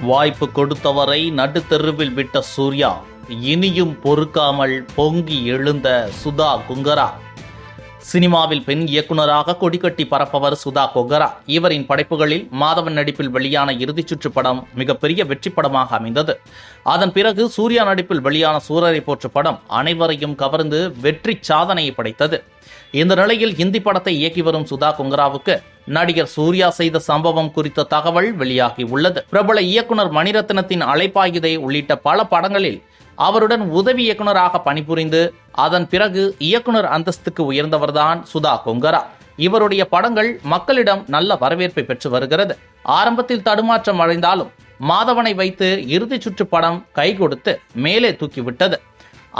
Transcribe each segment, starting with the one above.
வாய்ப்பு கொடுத்தவரை நடுத்தெருவில் விட்ட சூர்யா இனியும் பொறுக்காமல் பொங்கி எழுந்த சுதா குங்கரா. சினிமாவில் பெண் இயக்குனராக கொடிகட்டி பரப்பவர் சுதா கொங்கரா. இவரின் படைப்புகளில் மாதவன் நடிப்பில் வெளியான இறுதிச் சுற்று படம் மிகப்பெரிய வெற்றி படமாக அமைந்தது. அதன் பிறகு சூர்யா நடிப்பில் வெளியான சூரரை போற்று படம் அனைவரையும் கவர்ந்து வெற்றி சாதனையை படைத்தது. இந்த நிலையில் ஹிந்தி படத்தை இயக்கி வரும் சுதா கொங்கராவுக்கு நடிகர் சூர்யா செய்த சம்பவம் குறித்த தகவல் வெளியாகி உள்ளது. பிரபல இயக்குனர் மணிரத்னத்தின் அலைப்பாயுதை உள்ளிட்ட பல படங்களில் அவருடன் உதவி இயக்குனராக பணிபுரிந்து அதன் பிறகு இயக்குனர் அந்தஸ்துக்கு உயர்ந்தவர்தான் சுதா கொங்கரா. இவருடைய படங்கள் மக்களிடம் நல்ல வரவேற்பை பெற்று வருகிறது. ஆரம்பத்தில் தடுமாற்றம் அடைந்தாலும் மாதவனை வைத்து இறுதிச் சுற்று படம் கை கொடுத்து மேலே தூக்கிவிட்டது.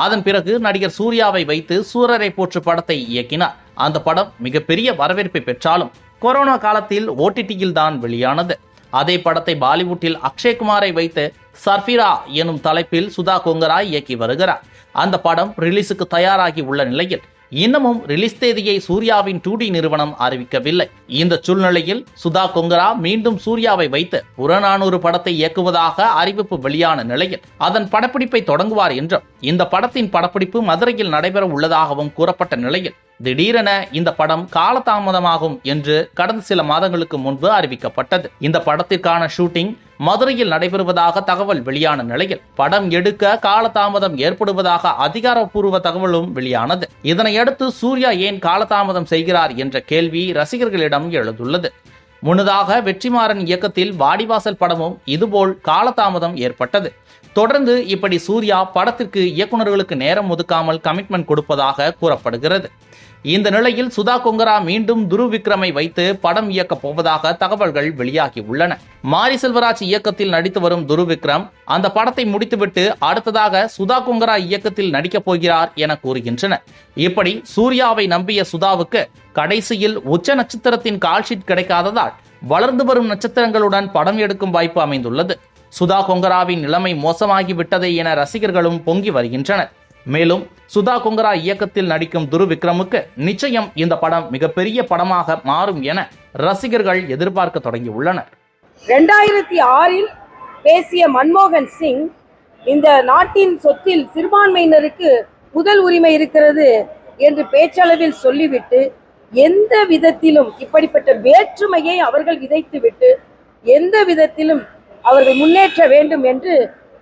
அதன் பிறகு நடிகர் சூர்யாவை வைத்து சூரரை போற்று படத்தை இயக்கினார். அந்த படம் மிகப்பெரிய வரவேற்பை பெற்றாலும் கொரோனா காலத்தில் ஓடிடியில் தான் வெளியானது. அதே படத்தை பாலிவுட்டில் அக்ஷய்குமாரை வைத்து சர்ஃபிரா எனும் தலைப்பில் சுதா கொங்கரா இயக்கி வருகிறார். அந்த படம் ரிலீஸுக்கு தயாராகி உள்ள நிலையில் இன்னமும் ரிலீஸ் தேதியை சூர்யாவின் டூ நிறுவனம் அறிவிக்கவில்லை. இந்த சூழ்நிலையில் சுதா கொங்கரா மீண்டும் சூர்யாவை வைத்து புறநானூறு படத்தை இயக்குவதாக அறிவிப்பு வெளியான நிலையில் அதன் படப்பிடிப்பை தொடங்குவார் என்றும் இந்த படத்தின் படப்பிடிப்பு மதுரையில் நடைபெற உள்ளதாகவும் கூறப்பட்ட நிலையில் திடீரென இந்த படம் காலதாமதமாகும் என்று கடந்த சில மாதங்களுக்கு முன்பு அறிவிக்கப்பட்டது. இந்த படத்திற்கான ஷூட்டிங் மதுரையில் நடைபெறுவதாக தகவல் வெளியான நிலையில் படம் எடுக்க காலதாமதம் ஏற்படுவதாக அதிகாரப்பூர்வ தகவலும் வெளியானது. இதனையடுத்து சூர்யா ஏன் காலதாமதம் செய்கிறார் என்ற கேள்வி ரசிகர்களிடம் எழுந்துள்ளது. முன்னதாக வெற்றிமாறன் இயக்கத்தில் வாடிவாசல் படமும் இதுபோல் காலதாமதம் ஏற்பட்டது. தொடர்ந்து இப்படி சூர்யா படத்திற்கு இயக்குனர்களுக்கு நேரம் ஒதுக்காமல் கமிட்மெண்ட் கொடுப்பதாக கூறப்படுகிறது. இந்த நிலையில் சுதா கொங்கரா மீண்டும் துரு விக்ரமை வைத்து படம் இயக்கப் போவதாக தகவல்கள் வெளியாகி உள்ளன. மாரி செல்வராஜ் இயக்கத்தில் நடித்து வரும் துரு விக்ரம் அந்த படத்தை முடித்துவிட்டு அடுத்ததாக சுதா கொங்கரா இயக்கத்தில் நடிக்கப் போகிறார் என கூறுகின்றனர் இப்படி சூர்யாவை நம்பிய சுதாவுக்கு கடைசியில் உச்ச நட்சத்திரத்தின் கால்ஷீட் கிடைக்காததால் வளர்ந்து வரும் நட்சத்திரங்களுடன் படம் எடுக்கும் வாய்ப்பு அமைந்துள்ளது. சுதா கொங்கராவின் நிலைமை மோசமாகிவிட்டதை என ரசிகர்களும் பொங்கி வருகின்றனர். மேலும் சுதா கொங்கரா இயக்கத்தில் நடிக்கும் துரு விக்ரமுக்கு நிச்சயம் இந்த படம் மிகப்பெரிய படமாக மாறும் என ரசிகர்கள் எதிர்பார்க்க தொடங்கியுள்ளனர். ரெண்டாயிரத்தி ஆறில் பேசிய மன்மோகன் சிங் இந்த நாட்டின் சொத்தில் சிறுபான்மையினருக்கு முதல் உரிமை இருக்கிறது என்று பேச்சளவில் சொல்லிவிட்டு எந்த விதத்திலும் இப்படிப்பட்ட வேற்றுமையை அவர்கள் விதைத்துவிட்டு எந்த விதத்திலும் அவர்கள் முன்னேற்ற வேண்டும் என்று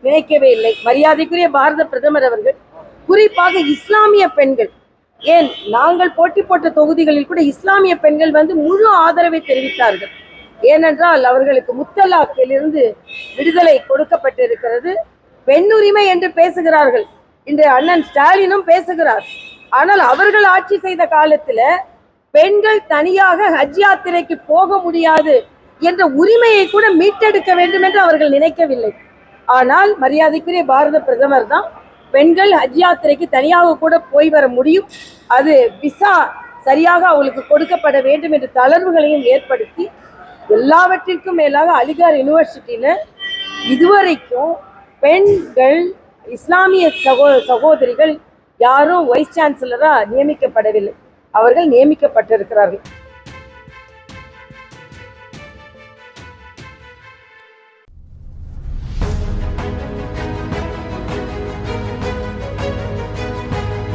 நினைக்கவே இல்லை. மரியாதைக்குரிய பாரத பிரதமர் அவர்கள் குறிப்பாக இஸ்லாமிய பெண்கள் ஏன் நாங்கள் போட்டி போட்ட தொகுதிகளில் கூட இஸ்லாமிய பெண்கள் வந்து முழு ஆதரவை தெரிவித்தார்கள். ஏனென்றால் அவர்களுக்கு முத்தலாக்கிலிருந்து விடுதலை கொடுக்கப்பட்டிருக்கிறது. பெண்ணுரிமை என்று பேசுகிறார்கள். இன்று அண்ணன் ஸ்டாலினும் பேசுகிறார். ஆனால் அவர்கள் ஆட்சி செய்த காலத்தில் பெண்கள் தனியாக ஹஜ் யாத்திரைக்கு போக முடியாது. என்ற உரிமையை கூட மீட்டெடுக்க வேண்டும் என்று அவர்கள் நினைக்கவில்லை. ஆனால் மரியாதைக்குரிய பாரத பிரதமர் தான் பெண்கள் ஹஜ் யாத்திரைக்கு தனியாக கூட போய் வர முடியும். அது விசா சரியாக அவளுக்கு கொடுக்கப்பட வேண்டும் என்ற தளர்வுகளையும் ஏற்படுத்தி எல்லாவற்றிற்கும் மேலாக அலிகார் யூனிவர்சிட்டியில இதுவரைக்கும் பெண்கள் இஸ்லாமிய சகோ சகோதரிகள் யாரும் வைஸ் சான்சலராக நியமிக்கப்படவில்லை. அவர்கள் நியமிக்கப்பட்டிருக்கிறார்கள்.